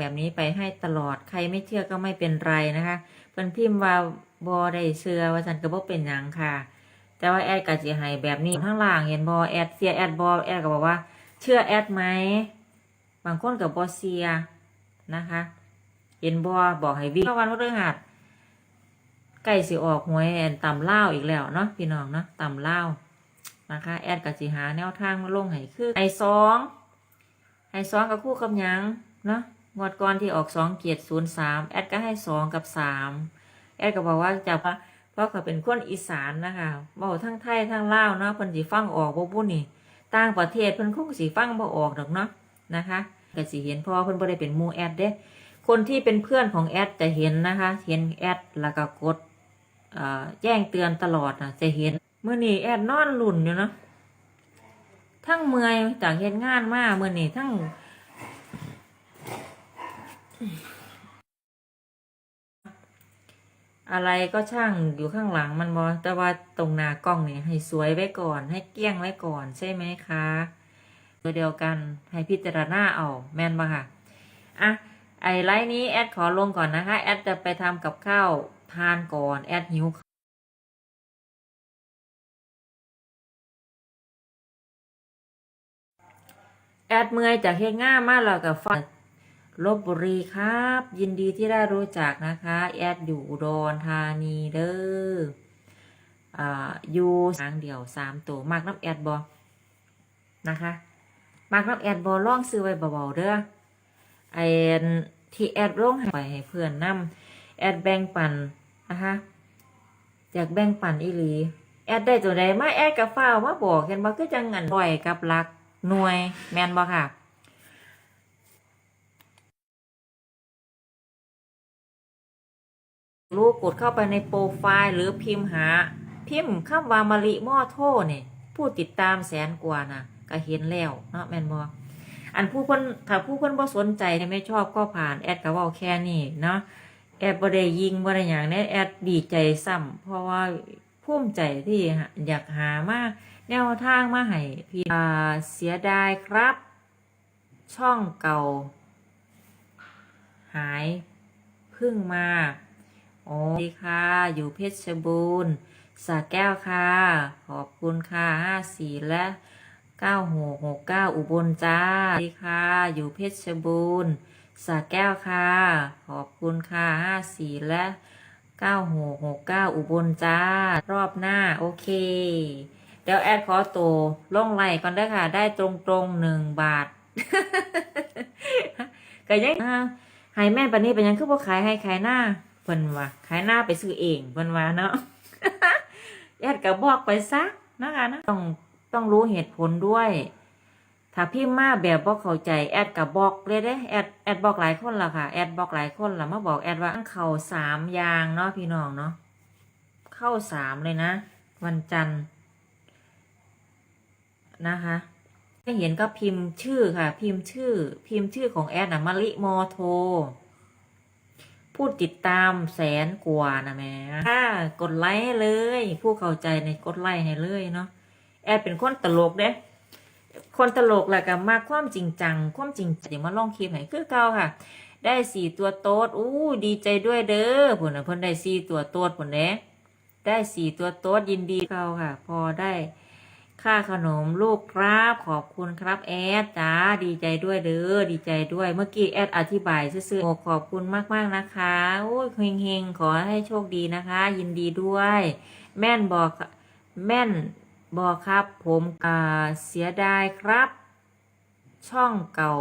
แบบนี้ไปให้ตลอดใครไม่เชื่อก็ไม่เป็นไรนะคะเพิ่นพิมพ์ว่าบอได้เชื่อว่าฉันก็บ่เป็นหยังค่ะ แต่ว่าแอดก็สิให้แบบนี้ข้างล่างเห็นบอแอดเสียแอดบอแอดก็บอกว่า เชื่อแอดไหมบางคนกับบอเสียนะคะเห็นบอบอกให้วิ่งวันพฤหัสใกล้สิออกหวยแอนต่ำเล่าอีกแล้วเนาะพี่น้องเนาะต่ำเล่านะคะ แอดกับสิหาแนวทางมาลงให้คือไอสองไอสองกับคู่กับยังเนาะ งวดก่อนที่ออกสองเกียรศูนย์สามแอดก็ให้สองกับสามแอดก็บอกว่าจะเพราะเขาเป็นคนอีสานนะคะบอกทั้งไทยทั้งลาวเนาะเพิ่นสิฟังออกบ่บุ้นี่ต่างประเทศเพิ่นคงสิฟังบ่ออกดอกเนาะนะคะก็สิเห็นพราะว่าเพิ่นบ่ได้เป็นมูแอดเด้ คนที่เป็นเพื่อนของแอดจะเห็นนะคะ เห็นแอดแล้วก็กดเอ่อแจ้งเตือนตลอดนะจะเห็นเมื่อนี้แอดนอนหลุ่นอยู่เนาะทั้งเมื่อยจากเฮ็ดงานมาเมื่อนี้ทั้ง อะไรก็ช่างอยู่ข้างหลังมันบอแต่ว่าตรงหน้ากล้องเนี่ยให้สวยไว้ก่อน ให้เกลี้ยงไว้ก่อนใช่ไหมคะตัวเดียวกันให้พิจารณาเอาแม่นปะค่ะ อะ ไอไลน์นี้แอดขอลงก่อนนะคะ แอดจะไปทำกับข้าวทานก่อน แอดหิวแอดเมื่อยจากเฮดง่ามากแล้วกับฟัง ลบบุรีครับ ยินดีที่ได้รู้จักนะคะ แอดอยู่อุดรธานีเด้ออ่าอยู่ทางเดียวสามตัวมากน้ำแอดบอนะคะมากน้ำแอดบอล่องซื้อไว้เบาๆเด้อไอที่แอดลงให้ไปให้เพื่อนนำแอดแบ่งปันนะคะอยากแบ่งปันอีหลี แอดได้ตัวใดมาแอดกับฟ้าวมาบอกเห็นบ่คือจังงันบ่อยกับลักหน่วยแมนบ่ค่ะ รู้กดเข้าไปในโปรไฟล์หรือพิมพ์หา พิมพ์คำว่ามาริมอโทเนี่ยผู้ติดตามแสนกว่าน่ะก็เห็นแล้วเนาะแมนบ่อันผู้คนถ้าผู้คนบ่สนใจไม่ชอบก็ผ่านแอดก็เว้าแค่นี้เนาะแอดบ่ได้ยิงบ่ได้หยังแน่แอดดีใจซ้ำเพราะว่าภูมิใจที่อยากหามาแนวทางมาให้พี่เสียดายครับ ช่องเก่า หาย พึ่งมา โอ้ดีค่ะ อยู่เพชรบูรณ์สระแก้วค่ะ ขอบคุณค่ะห้าสี่และเก้าหกหกเก้าอุบลจ้าสวัสดีค่ะ อยู่เพชรบูรณ์สระแก้วค่ะ ขอบคุณค่ะห้าสี่และเก้าหกหกเก้าอุบลจ้ารอบหน้าโอเค เดี๋ยวแอดขอตัวลงไลก่อนได้ค่ะ ได้ตรงตรงๆหนึ่งบาทก็ยังอ่าให้แม่ปานนี้เป็นยังคือบ่ขายให้ขายหน้า เพิ่นว่าขายหน้าไปซื้อเองเพิ่นว่าเนาะแอดก็บอกไปซะนะคะนะต้องต้องรู้เหตุผลด้วย ถ้าพี่มาแบบบอกเข้าใจแอดกับบอกเลยเด้แอดแอดบอกหลายคนละค่ะแอดบอกหลายคนละมาบอกแอดว่าเข่าสามยางเนาะพี่น้องเนาะเข้าสามเลยนะ วันจันทร์นะคะให้เห็นก็พิมพ์ชื่อค่ะ พิมพ์ชื่อ พิมพ์ชื่อของแอดนะมะลิโมโท ผู้ติดตามแสนกว่านะแม่ค่ะกดไลค์เลย ผู้เข้าใจในกดไลค์ให้เลยเนาะแอดเป็นคนตลกเด้คนตลกแหละกับมากความจริงจัง ความจริงจังเดี๋ยวมาลองคลิปให้คือเก่าค่ะ ได้สี่ตัวโต๊ดอู้ดีใจด้วยเด้อผลน่ะเพิ่นได้สี่ตัวโต๊ดผลเด้ได้สี่ตัวโต๊ดยินดีเก่าค่ะ พอได้ ค่าขนมลูกครับขอบคุณครับแอดจ้าดีใจด้วยเด้อดีใจด้วยเมื่อกี้แอดอธิบายซื่อๆโอ้ขอบคุณมากๆนะคะโอ้ยเฮงๆขอให้โชคดีนะคะ ยินดีด้วย แม่นบอกแม่นบอกครับ ผมอ่าเสียดายครับ ช่องเก่า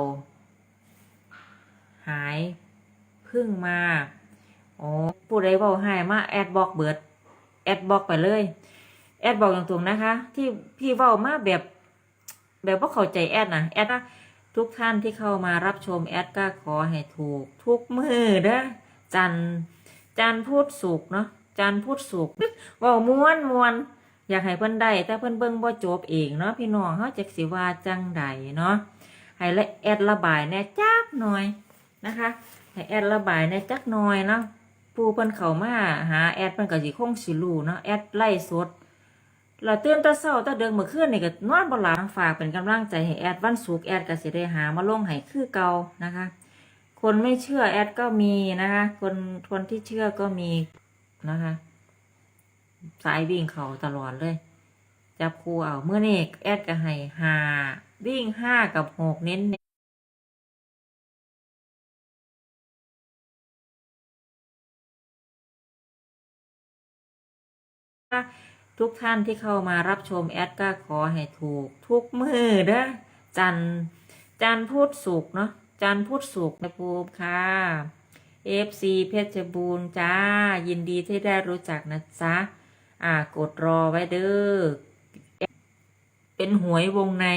หายพึ่งมาโอ้ผู้ใดบอกให้มาแอดบอกเบิดแอดบอกไปเลย แอดบอกอย่างตรงนะคะ ที่พี่เว้ามาแบบ แบบว่าเข้าใจแอดนะแอดนะทุกท่านที่เข้ามารับชมแอดก็ขอให้ถูก ทุกมือเด้อจันจันพูดสุกเนาะจันพูดสุกว้าม้วนมวนอยากให้เพิ่อนได้แต่เพิ่อนเบิ่งบ่จบเองเนาะพี่น้องเฮาจักสิว่าจังใดเนาะให้ละแอดระบายแน่จักหน่อยนะคะให้แอดระบายแน่จักหน่อยเนาะผู้เพิ่นเข้ามาหาแอดเพิ่นก็สิคงสิรู้เนาะแอดไล่สด แล้วตื่นต่เช้าต่เดิงเมื่อคืนนี่ก็นอนบ่หลับฝากเป็นกำลังใจให้แอดวันศุกแอดก็สิได้หามาลงให้คือเก่านะคะ คนไม่เชื่อแอดก็มีนะคะ คนคนที่เชื่อก็มีนะคะ สายวิ่งเขาตลอดเลย จับคู่เอาเมื่อนี้แอดก็ให้หาวิ่งห้ากับหกเน้น ทุกท่านที่เข้ามารับชมแอดก็ขอให้ถูก ทุกมือเด้อจันจันพุธศุกเนาะจันพุธศุกนะภูมิค่ะ FC เพชรบูรณ์จ้า ยินดีที่ได้รู้จักนะจ๊ะอ่ากดรอไว้เด้อเป็นหวยวงใน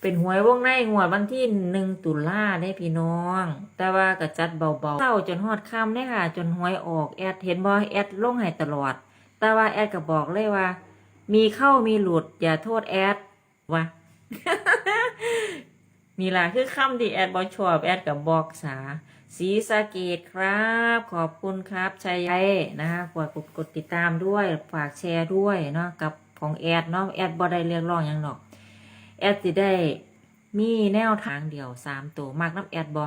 เป็นหวยวงในงวดวันที่หนึ่งตุลาได้พี่น้อง แต่ว่าก็จัดเบาๆเศร้าจนฮอดค่ำได้ค่ะ จนหวยออกแอดเห็นบ่แอดลงให้ตลอด แต่ว่าแอดก็บอกเลยว่า มีเข้ามีหลุด อย่าโทษแอดว่านี่ล่ะคือคำที่แอดบอชอบแอดกับบอกสาสีสะเกตครับ ขอบคุณครับชัยไยนะคะฝากกดกดติดตามด้วย ฝากแชร์ด้วยเนาะกับของแอดเนาะแอดบอได้เรียกร้องหยังหรอกแอดสิได้มีแนวทางเดียวสามตัวมากน้ำแอดบอ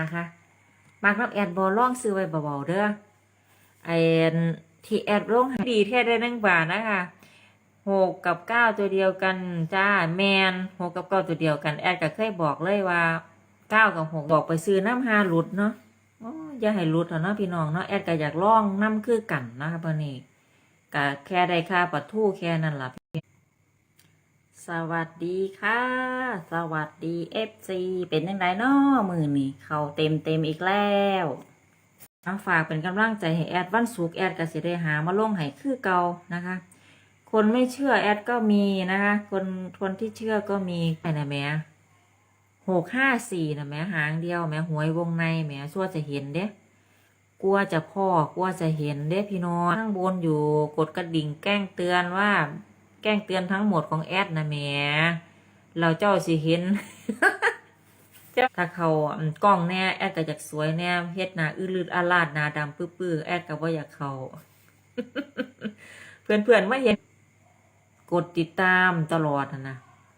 นะคะมากน้ำแอดบอล่องซื้อไว้เบาๆเด้อไอ้ ที่แอดลงให้ดีแท้ได้นึ่งบาทนะคะหกกับเก้าตัวเดียวกันจ้าแมนหกกับเก้าตัวเดียวกันแอดก็เคยบอกเลยว่าเก้ากับหกบอกไปซื้อน้ำฮาหลุดเนาะอย่าให้หลุดเถอะเนาะพี่น้องเนาะแอดก็อยากลองน้ำคือกันนะคะเพื่อนนี่ก็แค่ได้ค่าปัทู่แค่นั้นล่ะสวัสดีค่ะ สวัสดีเอฟซีเป็นยังไงเนาะมือนี่เขาเต็มเต็มอีกแล้ว ทั้งฝากเป็นกำลังใจให้แอดวันศุกแอดกสิได้หามาลงให้คือเก่านะคะ คนไม่เชื่อแอดก็มีนะคะ คนคนที่เชื่อก็มีไอ้นะแม่หกห้าสี่นะแม่หางเดียวแม่หวยวงในแม่ชั่วจะเห็นเด้กลัวจะพ่อกลัวจะเห็นเด้พี่น้องข้างบนอยู่กดกระดิ่งแกล้งเตือนว่า แกล้งเตือนทั้งหมดของแอดนะแม่เราเจ้าสิเห็น ถ้าเขากล้องแน่แอดก็อยากสวยแน่เฮ็ดหน้าอื้อลืดอาลาดหน้าดำปื้อๆแอดก็บ่าอยากเขาเพื่อนๆมาเห็น กดติดตามตลอดนะนะ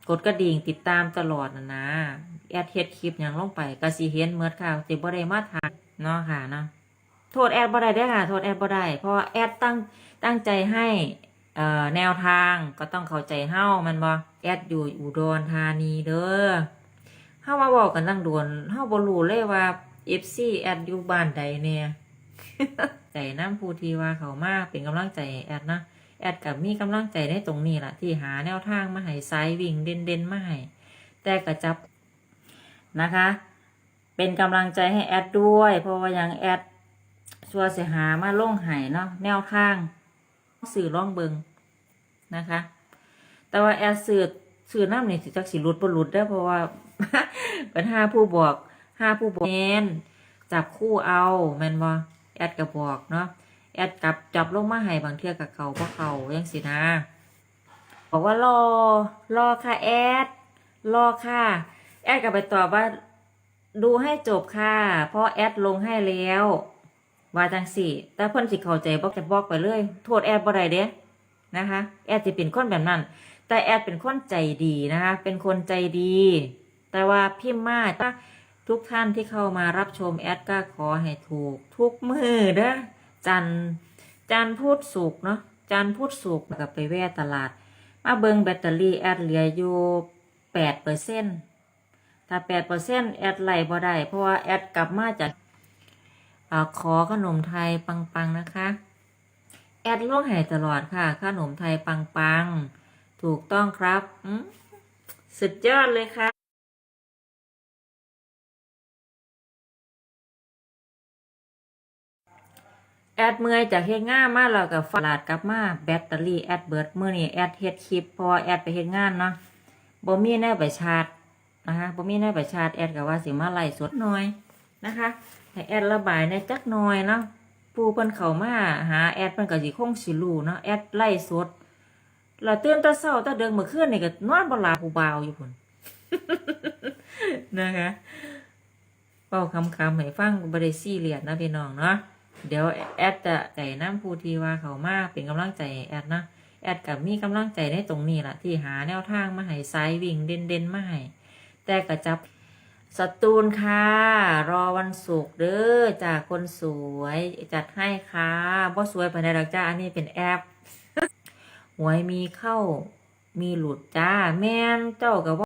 กดกระดิ่งติดตามตลอดนะนะแอดเฮ็ดคลิปอย่างลงไปก็สิเห็นเมื่อค่ะสิบ่ได้มาทานเนาะค่ะเนาะโทษแอดบ่ได้เด้ค่ะ โทษแอดบ่ได้เพราะแอดตั้งตั้งใจให้เอ่อแนวทางก็ต้องเข้าใจเฮ้ามันบ่แอดอยู่อุดรธานีเด้อ เฮามาบอกกันตั้งโดนเฮาบ่รู้เลยว่า FC แอดอยู่บ้านใดเนี่ยใจน้ำผู้ทีว่าเขามากเป็นกำลังใจแอดนะแอดกับมีกำลังใจในตรงนี้แหละที่หาแนวทางมาให้ไซวิ่งเด่นเด่นมาให้แต่กระจับนะคะ เป็นกำลังใจให้แอดด้วย เพราะว่ายังแอดชัวเสียหามาล่งไห้เนาะแนวทางสื่อร่องเบิงนะคะ แต่ว่าแอดสื่อสื่อน้ำนี่สิจักสิหลุดบ่หลุดได้เพราะว่า เป็นห้าผู้บอกห้าผู้บอกเน้นจับคู่เอาแมนบอแอดก็บบอกเนาะแอดจับจับลงมาให้บางเทือกับเขาเพราะเขายังสินะบอกว่ารอรอค่ะแอดรอค่ะ แอดก็ไปตอบว่า ดูให้จบค่ะเพราะแอดลงให้แล้วว่าจังสี่ แต่เพิ่นสิเข้าใจบอกจะบอกไปเลย โทษแอดบ่ได้เด้นะคะ แอดจะเป็นคนแบบนั้น แต่แอดเป็นคนใจดีนะคะ เป็นคนใจดี แต่ว่าพิมพ์มาถ้าทุกท่านที่เข้ามารับชมแอดก็ขอให้ถูก ทุกมือเด้อจันจันพุธศุกเนาะจันพุธศุกกับไปแว่ตลาด มาเบิงแบตเตอรี่แอดเหลืออยู่แปดเปอร์เซ็นถ้าแปดเปอร์เซ็นแอดไหลบ่ได้ เพราะว่าแอดกลับมาจากอาขอขนมไทยปังๆนะคะ แอดล่วงหายตลอดค่ะ ขนมไทยปังๆ ถูกต้องครับ สุดยอดเลยค่ะ แอดเมื่อยจากเฮ็ดงานมาแล้วก็ฝลาดกลับมาแบตเตอรี่แอดเบิร์ดมื้อนี้แอดเฮ็ดคลิปพราะว่าแอดไปเฮ็ดงานเนาะบ่มีแนวไปชาร์จนะคะบ่มีแนวไปชาร์จแอดก็ว่าสิมาไล่สดหน่อยนะคะให้แอดระบายในจักหน่อยเนาะผู้เพิ่นเข้ามาหาแอดเพิ่นก็สิคงสิรู้เนาะแอดไล่สดแล้วตื่นต่เช้าต่เดิงเมื่อคืนนี่ก็นอนบ่หลับผู้บ่าวอยู่พุ่นนะคะเป้าคำๆให้ฟังบ่ได้ซีเรียสนะพี่น้องเนาะ เดี๋ยวแอดจะใจน้ำพูทีว่าเขามากเป็นกำลังใจแอดนะแอดกับมีกำลังใจในตรงนี้แหละที่หาแนวทางมาให้ไซวิ่งเด่นเด่นมาให้แต่กระจับสตูนค่ะ รอวันศุกร์เด้อจากคนสวยจัดให้ค่ะบ่สวยภายในดักจ้าอันนี้เป็นแอปหวยมีเข้ามีหลุดจ้า แม่นเจ้ากับ